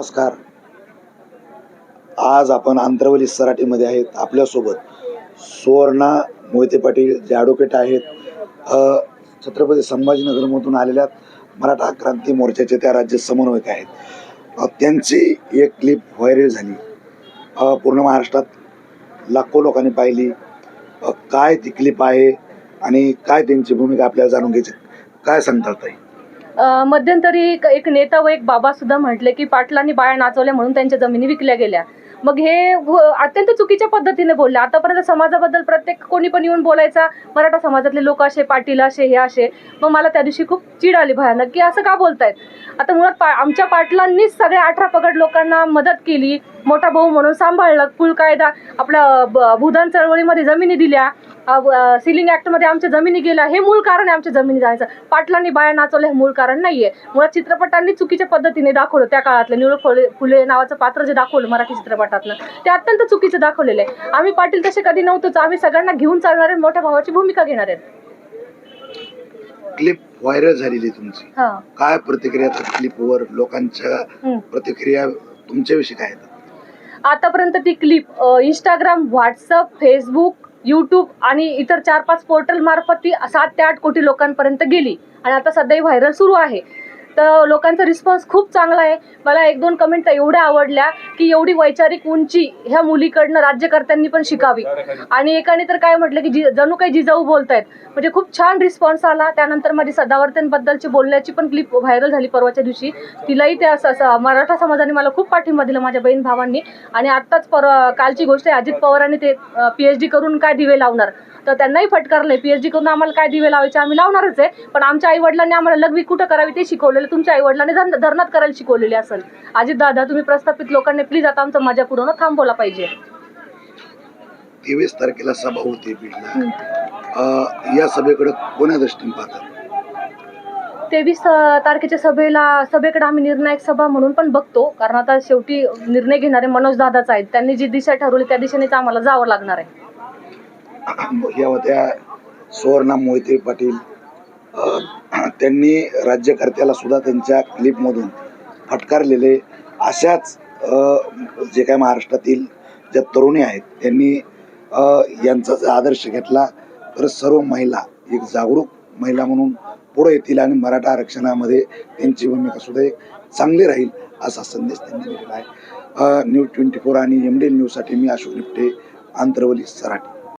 नमस्कार. आज आपण आंतरवली सराटीमध्ये आहेत आपल्यासोबत सुवर्णा मोहिते पाटील जे ॲडव्होकेट आहेत. छत्रपती संभाजीनगरमधून आलेल्या मराठा क्रांती मोर्चाचे त्या राज्य समन्वयक आहेत. त्यांची एक क्लिप व्हायरल झाली. पूर्ण महाराष्ट्रात लाखो लोकांनी पाहिली. काय ती क्लिप आहे आणि काय त्यांची भूमिका आपल्याला जाणून घ्यायची काय सांगता येईल मध्यंतरी एक एक नेता व एक बाबा सुद्धा म्हटले की पाटलांनी बाया नाचवल्या म्हणून त्यांच्या जमिनी विकल्या गेल्या. मग हे अत्यंत चुकीच्या पद्धतीने बोलले. आतापर्यंत समाजाबद्दल प्रत्येक कोणी पण येऊन बोलायचा. मराठा समाजातले लोक असे पाटील असे हे असे. मग मला त्या दिवशी खूप चीड आली भयानक की असं का बोलतायत? आता मुळात पा आमच्या पाटलांनीच सगळ्या अठरा पगड लोकांना मदत केली. मोठा भाऊ म्हणून सांभाळलं. कुल कायदा आपल्या भूदान चळवळीमध्ये जमिनी दिल्या. सिलिंग ॲक्टमध्ये आमच्या जमिनी गेल्या. हे मूळ कारण आहे आमच्या जमिनी जायचं पाटलांनी बाया नाचवलं हे मूळ कारण नाहीये. मुळात चित्रपटांनी चुकीच्या पद्धतीने दाखवलं त्या काळातलं. निळू फुले फुले नावाचं पात्र जे दाखवलं मराठी चित्रपटातलं ते अत्यंत चुकीचं दाखवलेलं आहे. आम्ही पाटील तसे कधी नव्हतोच. आम्ही सगळ्यांना घेऊन चालणारे मोठ्या भावाची भूमिका घेणार आहेत. क्लिप व्हायरल झालेली आहे तुमची. हां. काय प्रतिक्रिया क्लिपवर लोकांच्या. प्रतिक्रिया तुमच्याविषयी काय आहेत? आतापर्यंत ती clip Instagram WhatsApp Facebook YouTube आणि इतर चार पाच पोर्टल मार्फत ती सात ते आठ कोटी लोकांपर्यंत गेली. आणि आता सध्या व्हायरल सुरू आहे. तर लोकांचा रिस्पॉन्स खूप चांगला आहे. मला एक दोन कमेंट तर एवढ्या आवडल्या की एवढी वैचारिक उंची ह्या मुलीकडनं राज्यकर्त्यांनी पण शिकावी. आणि एकाने तर काय म्हटलं की जी जणू काही जिजाऊ बोलतायत. म्हणजे खूप छान रिस्पॉन्स आला. त्यानंतर माझी सदावर्त्यांबद्दलची बोलण्याची पण क्लिप व्हायरल झाली परवाच्या दिवशी. तिलाही त्या असं मराठा समाजाने मला खूप पाठिंबा दिला माझ्या बहीण भावांनी. आणि आत्ताच पर कालची गोष्ट आहे अजित पवारांनी ते पी एच डी करून काय दिवे लावणार. तर त्यांनाही फटकारलंय पी एच डी करून आम्हाला काय दिवे लावायचे आम्ही लावणारच आहे. पण आमच्या आई वडिलांनी आम्हाला लग्वी कुठं करावी ते शिकवलेलं तुमच्या आई वडिलांनी धरणात करायला शिकवलेले असेल. अजित दादा तुम्ही प्रस्थापित लोकांनी प्लीज आता आमचं मजा पुढं थांबवला पाहिजे. तेवीस तारखेला सभा होती बीडला या सभेकडे कोण्या दृष्टीने पाहतात? तेवीस तारखेच्या सभेला सभेकडे आम्ही निर्णायक सभा म्हणून पण बघतो. कारण आता शेवटी निर्णय घेणारे मनोज दादाच आहेत. त्यांनी जी दिशा ठरवली त्या दिशेनेच आम्हाला जावं लागणार आहे. या होत्या सुवर्णा मोहिते पाटील त्यांनी राज्यकर्त्याला सुद्धा त्यांच्या क्लिपमधून फटकारलेले अशाच जे काय महाराष्ट्रातील ज्या तरुणी आहेत त्यांनी यांचा जर आदर्श घेतला तर सर्व महिला एक जागरूक महिला म्हणून पुढे येतील आणि मराठा आरक्षणामध्ये त्यांची भूमिका सुद्धा एक चांगली राहील असा संदेश त्यांनी दिलेला आहे. न्यूज ट्वेंटी फोर आणि एम डी न्यूजसाठी मी अशोक निपटे आंतरवली सराटी